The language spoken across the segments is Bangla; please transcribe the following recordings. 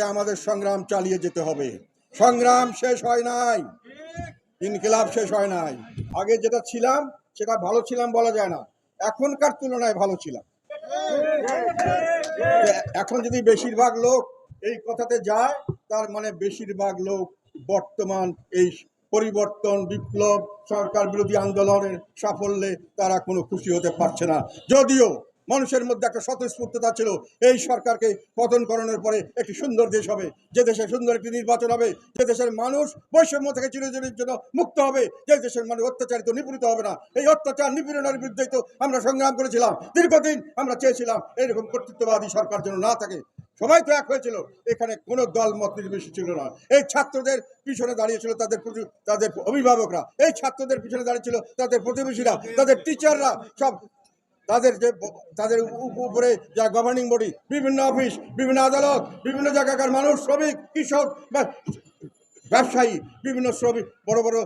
আমাদের সংগ্রাম চালিয়ে যেতে হবে। সংগ্রাম শেষ হয় নাই। ইনকিলাব শেষ হয় নাই। আগে যেটা ছিলাম, সেটা ভালো ছিলাম বলা যায় না। এখনকার তুলনায় ভালো ছিলাম। এখন যদি বেশিরভাগ লোক এই কথাতে যায়, তার মানে বেশিরভাগ লোক বর্তমান এই পরিবর্তন, বিপ্লব, সরকার বিরোধী আন্দোলনের সাফল্যে তারা কোনো খুশি হতে পারছে না। যদিও মানুষের মধ্যে একটা স্বতঃস্ফূর্ততা ছিল। এই সরকারকে পতন করানোর পরে একটি সুন্দর দেশ হবে। যে দেশে সুন্দর একটি নির্বাচন হবে, যে দেশের মানুষ বৈষম্য থেকে চিরদিনের জন্য মুক্ত হবে, যে দেশের মানুষ অত্যাচারিত, নিপীড়িত হবে না। এই অত্যাচার, নিপীড়নের বিরুদ্ধেই তো আমরা সংগ্রাম করেছিলাম। দীর্ঘদিন আমরা চেয়েছিলাম এইরকম কর্তৃত্ববাদী সরকার যেন না থাকে। সবাই তো এক হয়েছিল। এখানে কোনো দল মত নির্বিশেষ ছিল না। এই ছাত্রদের পিছনে দাঁড়িয়েছিল তাদের প্রতি, তাদের অভিভাবকরা। এই ছাত্রদের পিছনে দাঁড়িয়েছিল তাদের প্রতিবেশীরা, তাদের টিচাররা সব তাদের যে তাদের উপরে যা গভর্নিং বডি বিভিন্ন অফিস বিভিন্ন আদালত, বিভিন্ন জায়গাকার মানুষ, শ্রমিক, কৃষক ব্যবসায়ী, বিভিন্ন শ্রমিক, বড় বড়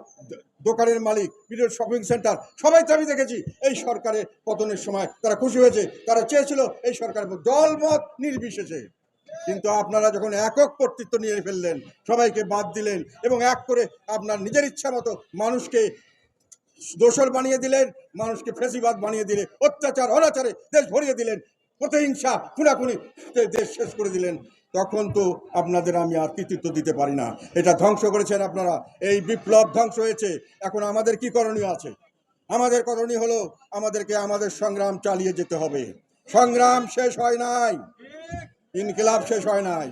দোকানের মালিক, বিভিন্ন শপিং সেন্টার সবাই তো আমি দেখেছি, এই সরকারের পতনের সময় তারা খুশি হয়েছে, তারা চেয়েছিল এই সরকার দলমত নির্বিশেষে। কিন্তু আপনারা যখন একক কর্তৃত্ব নিয়ে ফেললেন, সবাইকে বাদ দিলেন এবং এক করে আপনার নিজের ইচ্ছা মতো মানুষকে দোষর বানিয়ে দিলেন, মানুষকে ফেসিবাদ বানিয়ে দিলেন, অত্যাচার, অনাচারে দেশ ভরিয়ে দিলেন, প্রতিহিংসা, খুনাখুনি দেশ শেষ করে দিলেন। তখন তো আপনাদের আমি আর কৃতিত্ব দিতে পারি না। এটা ধ্বংস করেছেন আপনারা। এই বিপ্লব ধ্বংস হয়েছে। এখন আমাদের কি করণীয় আছে? আমাদের করণীয় হলো আমাদেরকে আমাদের সংগ্রাম চালিয়ে যেতে হবে। সংগ্রাম শেষ হয় নাই। ইনকিলাব শেষ হয় নাই।